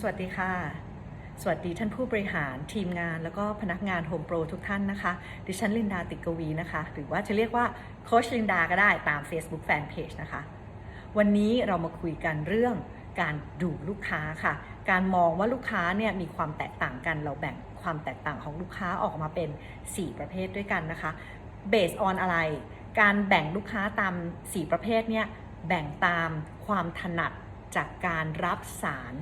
สวัสดีค่ะ สวัสดีท่านผู้บริหารทีมงานแล้วก็พนักงานโฮมโปรทุกท่านนะคะ ดิฉันลินดาติกวีนะคะ หรือว่าจะเรียกว่าโคชลินดาก็ได้ตาม Facebook Fanpage นะคะ วันนี้เรามาคุยกันเรื่องการดูลูกค้าค่ะ การมองว่าลูกค้าเนี่ยมีความแตกต่างกันเราแบ่งความแตกต่างของลูกค้าออกมาเป็น 4 ประเภทด้วยกันนะคะ based on อะไร การแบ่งลูกค้าตาม 4 ประเภทเนี่ยแบ่งตามความถนัดจากการรับสาร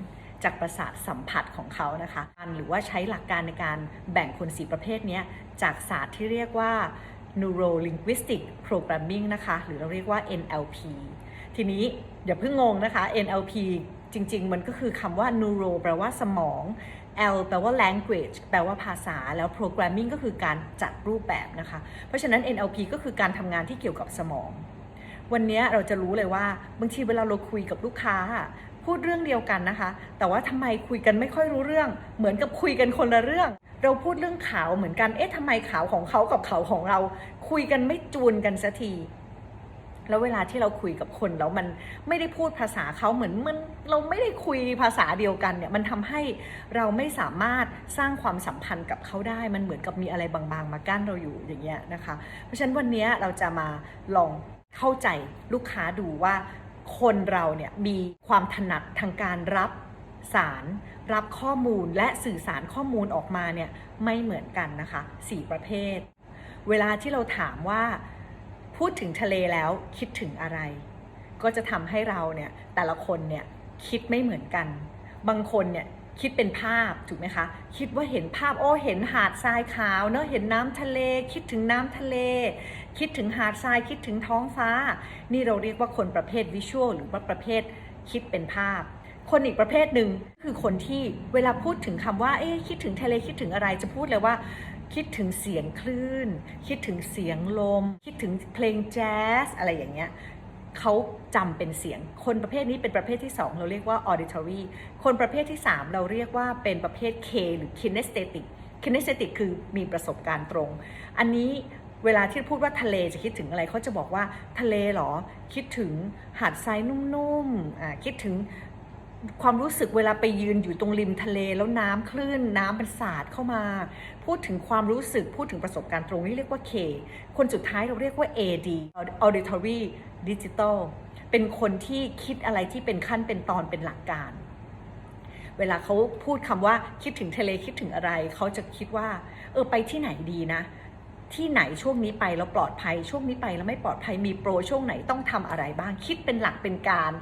จากประสาทสัมผัสของเขานะคะ หรือว่าใช้หลักการในการแบ่งคน4ประเภทนี้จากศาสตร์ที่เรียกว่า neuro linguistic programming นะคะ หรือเราเรียกว่า NLP ทีนี้อย่าเพิ่งงงนะคะ NLP จริง ๆ มันก็คือคำว่า neuro แปลว่าสมอง L แปลว่า language แปลว่าภาษา แล้ว programming ก็คือการจัดรูปแบบนะคะ เพราะฉะนั้น NLP ก็คือการทำงานที่เกี่ยวกับสมอง วันนี้เราจะรู้เลยว่าบางทีเวลาเราคุยกับลูกค้า พูดเรื่องเดียวกันนะคะ แต่ว่าทำไมคุยกันไม่ค่อยรู้เรื่อง เหมือนกับคุยกันคนละเรื่อง เราพูดเรื่องขาวเหมือนกัน เอ๊ะทำไมขาวของเขากับขาวของเรา คุยกันไม่จูนกันสักทีแล้วเวลาที่เราคุยกับคนแล้วมันไม่ได้พูดภาษาเขาเหมือนมันเราไม่ได้คุยภาษาเดียวกันเนี่ยมันทำให้เราไม่สามารถสร้างความสัมพันธ์กับเขาได้ มันเหมือนกับมีอะไรบางๆ มากั้นเราอยู่อย่างเงี้ยนะคะ เพราะฉะนั้นวันนี้เราจะมาลองเข้าใจลูกค้าดูว่า คนเราเนี่ยมีความถนัดทางการรับสารรับข้อมูลและสื่อสารข้อมูลออกมาเนี่ยไม่เหมือนกันนะคะสี่ประเภท เวลาที่เราถามว่าพูดถึงทะเลแล้วคิดถึงอะไร ก็จะทำให้เราเนี่ยแต่ละคนเนี่ยคิดไม่เหมือนกัน บางคนเนี่ย คิดเป็นภาพถูกไหมคะ คิดว่าเห็นภาพโอ้เห็นหาดทรายขาวเนอะเห็นน้ำทะเล คิดถึงน้ำทะเล คิดถึงหาดทรายคิดถึงท้องฟ้า นี่เราเรียกว่าคนประเภทวิชวลหรือว่าประเภทคิดเป็นภาพ คนอีกประเภทหนึ่งคือคนที่เวลาพูดถึงคำว่าเอ๊คิดถึงทะเลคิดถึงอะไรจะพูดเลยว่า คิดถึงเสียงคลื่น คิดถึงเสียงลม คิดถึงเพลงแจ๊สอะไรอย่างเงี้ย เขาจำเป็นเสียง คนประเภทนี้เป็นประเภทที่ 2 เราเรียกว่า auditory คนประเภทที่ 3 เราเรียกว่าเป็นประเภท K หรือ kinesthetic kinesthetic คือมีประสบการณ์ตรง อันนี้เวลาที่พูดว่าทะเลจะคิดถึงอะไรเขาจะบอกว่าทะเลเหรอ คิดถึงหาดทรายนุ่มๆคิดถึง ความรู้สึกเวลาไปยืนอยู่ตรงริมทะเลแล้วน้ำคลื่นน้ำมันสาดเข้ามา พูดถึงความรู้สึกพูดถึงประสบการณ์ตรงนี่เรียกว่า K คนสุดท้ายเราเรียกว่า AD auditory digital เป็นคนที่คิดอะไรที่เป็นขั้นเป็นตอนเป็นหลักการ เวลาเขาพูดคำว่าคิดถึงทะเลคิดถึงอะไร เขาจะคิดว่า เออไปที่ไหนดีนะ ที่ไหนช่วงนี้ไปแล้วปลอดภัย ช่วงนี้ไปแล้วไม่ปลอดภัยมีโปรช่วงไหนต้องทำอะไรบ้างคิดเป็นหลักเป็นการ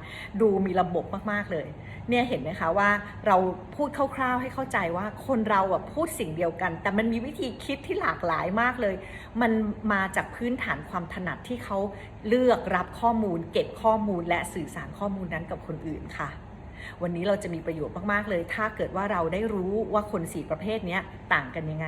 ดูมีระบบมากๆเลยเนี่ยเห็นไหมคะว่าเราพูดคร่าวๆให้เข้าใจว่าคนเราอะพูดสิ่งเดียวกัน แต่มันมีวิธีคิดที่หลากหลายมากเลย มันมาจากพื้นฐานความถนัดที่เขาเลือกรับข้อมูล เก็บข้อมูลและสื่อสารข้อมูลนั้นกับคนอื่นค่ะ วันนี้เราจะมีประโยชน์มาก ๆ เลย ถ้าเกิดว่าเราได้รู้ว่าคนสี่ประเภทนี้ต่างกันยังไง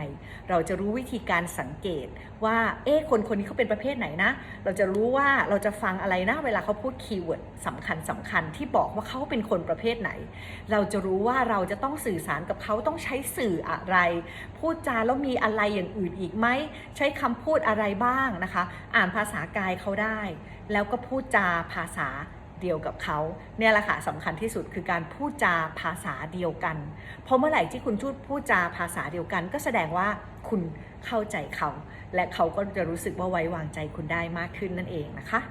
เราจะรู้วิธีการสังเกตว่าเอ๊ะคนคนนี้เขาเป็นประเภทไหนนะ เราจะรู้ว่าเราจะฟังอะไรนะ เวลาเขาพูดคีย์เวิร์ดสำคัญสำคัญที่บอกว่าเขาเป็นคนประเภทไหน เราจะรู้ว่าเราจะต้องสื่อสารกับเขาต้องใช้สื่ออะไร พูดจาแล้วมีอะไรอย่างอื่นอีกไหมใช้คำพูดอะไรบ้างนะคะ อ่านภาษากายเขาได้ แล้วก็พูดจาภาษา เดียวกับเขาเนี่ยแหละค่ะสำคัญที่สุดคือการพูดจาภาษาเดียวกัน เพราะเมื่อไหร่ที่คุณพูดพูดจาภาษาเดียวกัน ก็แสดงว่าคุณเข้าใจเขา และเขาก็จะรู้สึกว่าไว้วางใจคุณได้มากขึ้นนั่นเองนะคะ